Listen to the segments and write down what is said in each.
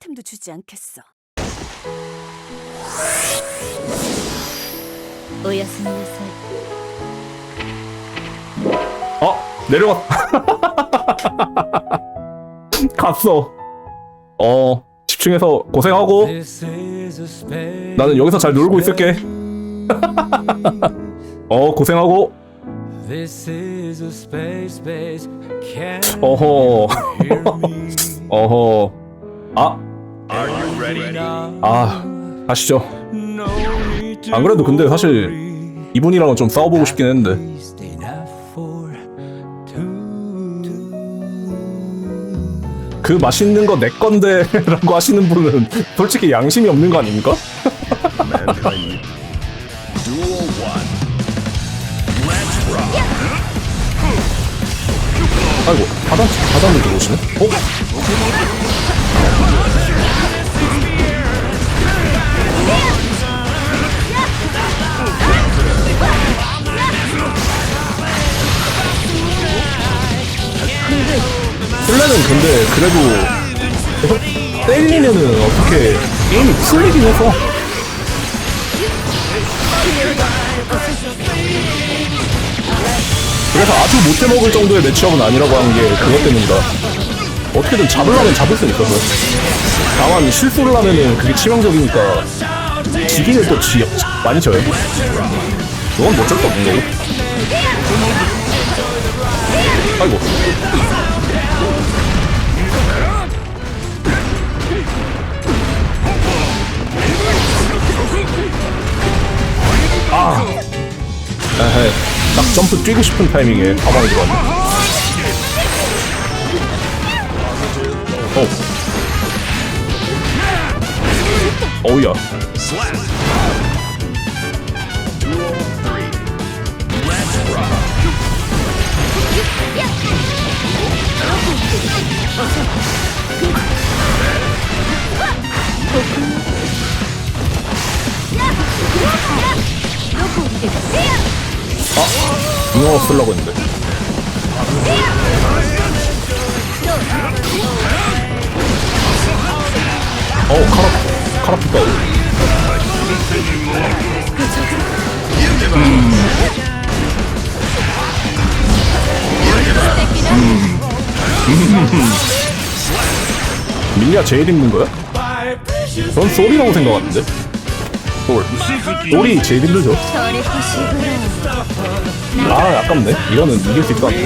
틈도 주지 않겠어. 오야스미나사이. 어? 내려갔 갔어. 어 집중해서 고생하고. 나는 여기서 잘 놀고 있을게. 어 고생하고. 어허. 어허. 아 아, to 안 그래도 근데 사실. 이분이랑은 좀 싸워보고 싶긴 했는데. 그 맛있는 거 내 건데 라고 하시는 분은 솔직히 양심이 없는 거 아닙니까? Mankind. Duel 1. Let's rock. 아이고 하단 하단을 들어오시네 어? 플레는 근데 그래도 때리면은 어떻게 게임이 풀리긴 해서. 그래서 아주 못해먹을 정도의 매치업은 아니라고 하는 게 그것 때문이다. 어떻게든 잡으려면 잡을 수 있어서. 다만 실수를 하면은 그게 치명적이니까 지기는 또 지, 많이 져요. 그건 뭐 어쩔 수 없는 거고. 아이고 아. 에헤 딱 점프 뛰고 싶은 타이밍에 가방이 들어왔네. 어. 어우야 Slap. Duel 3. Let's rock. 잉어 쓰려고 했는데 어우 카라 카라피가 밀리아 제일 힘든 거야? 전 소리라고 생각하는데 솔 솔이 제일 힘들죠? 아 아깝네. 이거는 이길 수 있을 것 같아.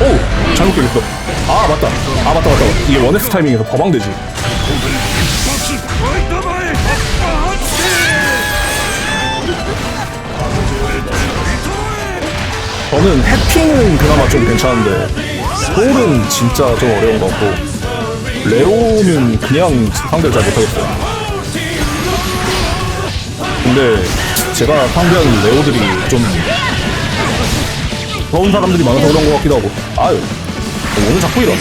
오 잘못 걸렸어. 아 맞다. 아 맞다 맞다. 이게 원엑스 타이밍에서 버방되지 저는 해핑은 그나마 좀 괜찮은데 솔은 진짜 좀 어려운 것 같고 레오는 그냥 상대를 잘 못하겠어요. 근데 제가 상대하는 레오들이 좀 그런 사람들이 많아서 그런 것 같기도 하고. 아유 오늘 자꾸 이러네?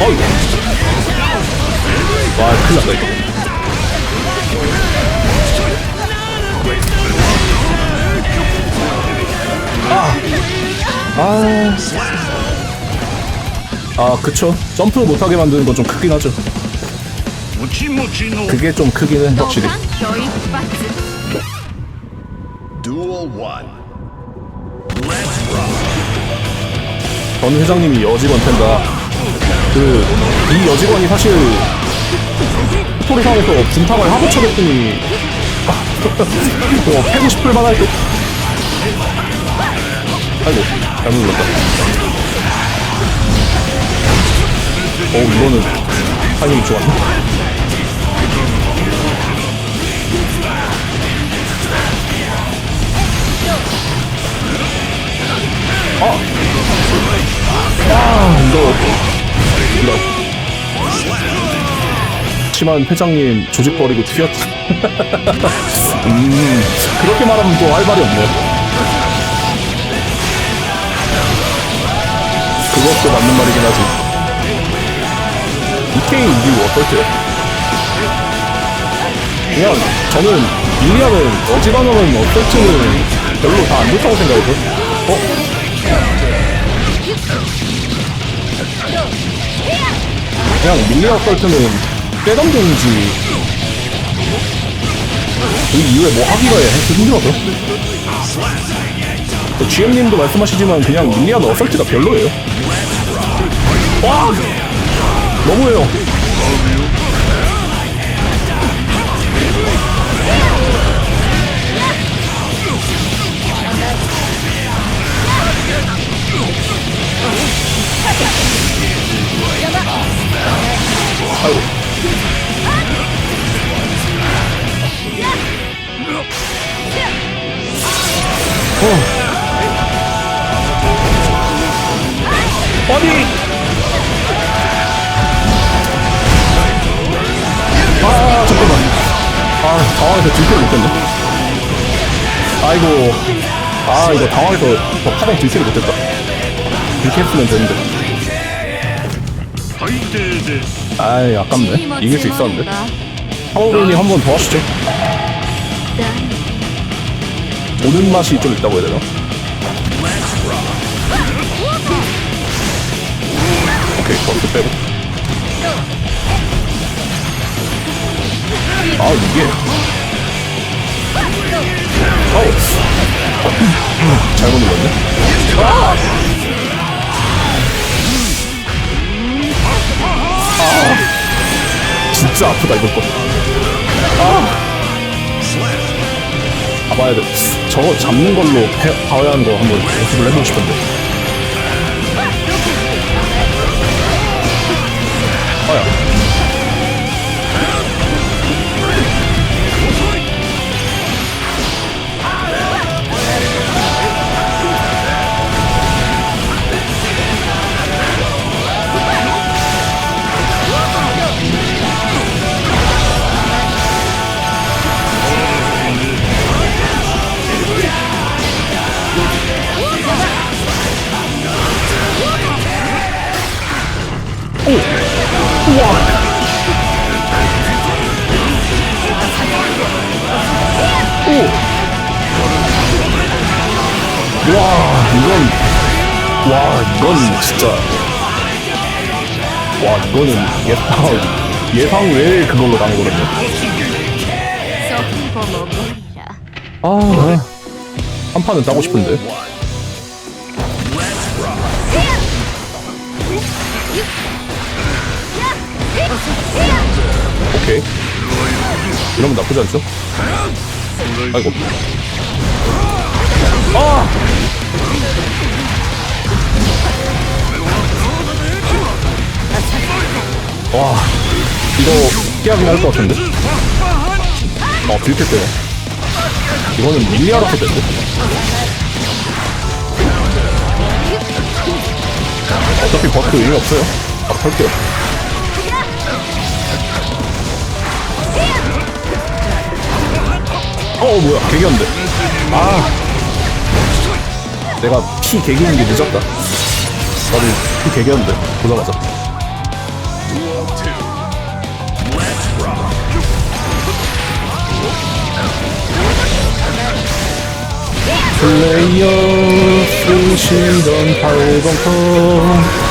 어이. 와 큰일 났다 이거 아. 아, 그쵸. 점프 못하게 만드는 건 좀 크긴 하죠. 그게 좀 크긴 해, 확실히. Duel 1. Let's rock. 전 회장님이 여직원 텐다. 그, 이 여직원이 사실, 스토리상에서 분탕을 하고 쳐댔더니, 어, 패고 싶을 만할 듯. 아이고, 잘못 눌렀다. 어, 이거는, 타이밍이 좋았네. 아, 이거, 이거. 하지만 회장님 조직 버리고 튀었지. 음, 그렇게 말하면 또 할 말이 없네. 그것도 맞는 말이긴 하지. 이케이 이기고 어떨게요? 그냥 저는 밀리아는 어지간하면 어떨지는 별로 다 안 좋다고 생각해서 어? 그냥 밀리아 어떨때는 때덤든지 그 이후에 뭐 하기가 해서 힘들어서 또 GM님도 말씀하시지만 그냥 밀리아는 어설트가 별로예요 와! 너무해요 아 당황해서 들키를 못했네. 아이고. 아 이거 당황해서 저 파동 들키를 못했다. 들켰으면 되는데. 아이 아깝네. 이길 수 있었는데. 파워로님 한번 더 하시죠. 오는 맛이 좀 있다고 해야 되나? 오케이 버스 빼고. 아 이게 잘못 눌렀네 아 진짜 아프다 이거 거 봐봐야 돼. 저거 잡는 걸로 해, 봐야 하는 거 한번 연습을 해보고 싶은데. 이건, 와, 이건 진짜. 와, 이거는 예상, 예상 외에 그걸로 모리라. 아, 한 판은 따고 싶은데. 오케이. 이러면 나쁘지 않죠? 아이고. 아! 와, 이거 피하긴 할것 같은데? 어, 들켰 때요. 이거는 밀리아라서 된대. 어차피 버프 의미 없어요. 바로 털게요. 어, 뭐야, 개기였는데. 아. 내가 피 개기는 게 늦었다. 나도 피 개기였는데, 보자마자. 플레이어 쓰시던 팔공통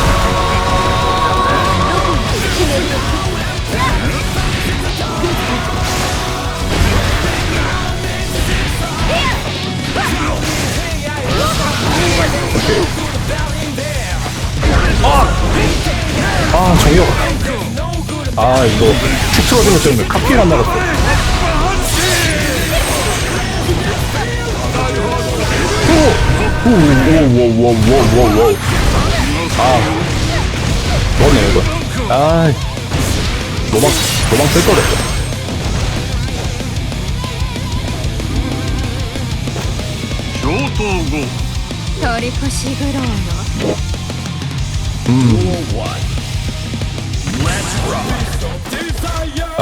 아아 이거 축 틀어진 것 때문에 카피를 안 나갔어 오오오오오오오 아 너네 이거 아 도망 도망 쓸 거랬어 교토고 토리코 시그로노 음아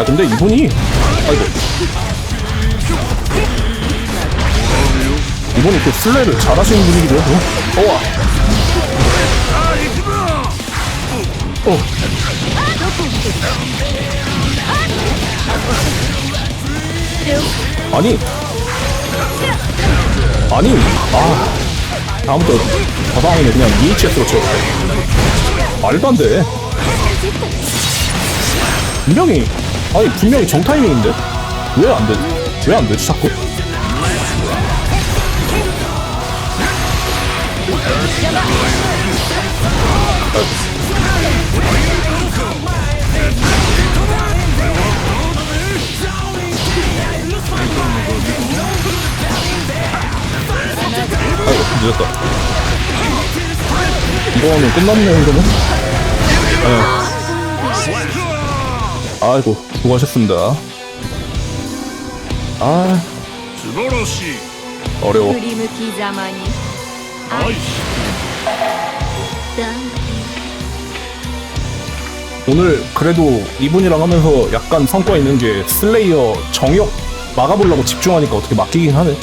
근데 이분이 아이고. 이분이 또 슬레이를 잘하시는 분이기도 해요. 어와. 어. 아니. 아니. 아. 다음부터 저 상황이네. 그냥 EHS로 채웠어 말도 안돼. 분명히. 아니 분명히 정타이밍인데? 왜 안 되지 왜 안 되지 자꾸 아이고 늦었다 이거는 끝났네 이거는 네. 아이고 수고하셨습니다 아 素晴らしい 어려워 振り向きざまに 오늘 그래도 이분이랑 하면서 약간 성과 있는 게 슬레이어 정역 막아보려고 집중하니까 어떻게 막히긴 하네.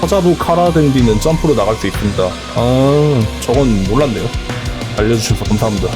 화자도 카라덴디는 점프로 나갈 수 있습니다. 아, 저건 몰랐네요. 알려주셔서 감사합니다.